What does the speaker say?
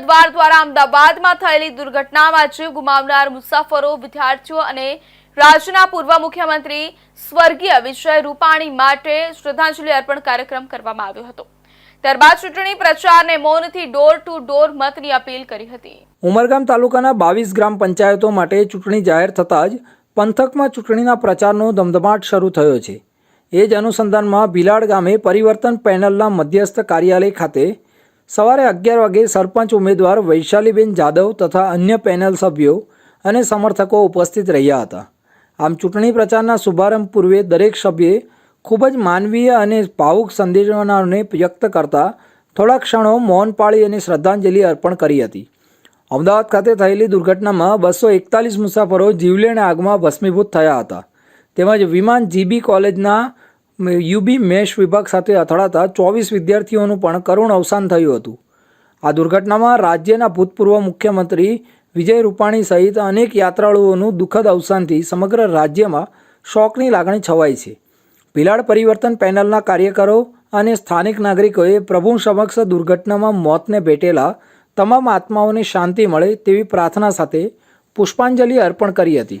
ઉમેદવાર દ્વારા અમદાવાદમાં થયેલી દુર્ઘટનામાં જીવ ગુમાવનાર મુસાફરો, વિદ્યાર્થીઓ અને રાજ્યના પૂર્વ મુખ્યમંત્રી સ્વર્ગીય વિજય રૂપાણી માટે શ્રદ્ધાંજલિ અર્પણ કાર્યક્રમ કરવામાં આવ્યો હતો. ત્યારબાદ ચૂંટણી પ્રચારને મૌનથી ડોર ટુ ડોર મતની અપીલ કરી હતી. ઉમરગામ તાલુકાના બાવીસ ગ્રામ પંચાયતો માટે ચૂંટણી જાહેર થતાં જ પંથકમાં ચૂંટણીના પ્રચારનો ધમધમાટ શરૂ થયો છે. એ જ અનુસંધાનમાં ભીલાડ ગામે પરિવર્તન પેનલના મધ્યસ્થ કાર્યાલય ખાતે સવારે અગિયાર વાગે સરપંચ ઉમેદવાર વૈશાલીબેન જાદવ તથા અન્ય પેનલ સભ્યો અને સમર્થકો ઉપસ્થિત રહ્યા હતા. આમ ચૂંટણી પ્રચારના શુભારંભ પૂર્વે દરેક સભ્યે ખૂબ જ માનવીય અને ભાવુક સંદેશાઓને વ્યક્ત કરતા થોડા ક્ષણો મૌન પાળી અને શ્રદ્ધાંજલિ અર્પણ કરી હતી. અમદાવાદ ખાતે થયેલી દુર્ઘટનામાં બસો એકતાલીસ મુસાફરો જીવલેણ આગમાં ભસ્મીભૂત થયા હતા. તેમજ વિમાન જીબી કોલેજના યુબી મેશ વિભાગ સાથે અથડાતા ચોવીસ વિદ્યાર્થીઓનું પણ કરુણ અવસાન થયું હતું. આ દુર્ઘટનામાં રાજ્યના ભૂતપૂર્વ મુખ્યમંત્રી વિજય રૂપાણી સહિત અનેક યાત્રાળુઓનું દુઃખદ અવસાનથી સમગ્ર રાજ્યમાં શોકની લાગણી છવાઈ છે. ભિલાડ પરિવર્તન પેનલના કાર્યકરો અને સ્થાનિક નાગરિકોએ પ્રભુ સમક્ષ દુર્ઘટનામાં મોતને ભેટેલા તમામ આત્માઓને શાંતિ મળે તેવી પ્રાર્થના સાથે પુષ્પાંજલિ અર્પણ કરી હતી.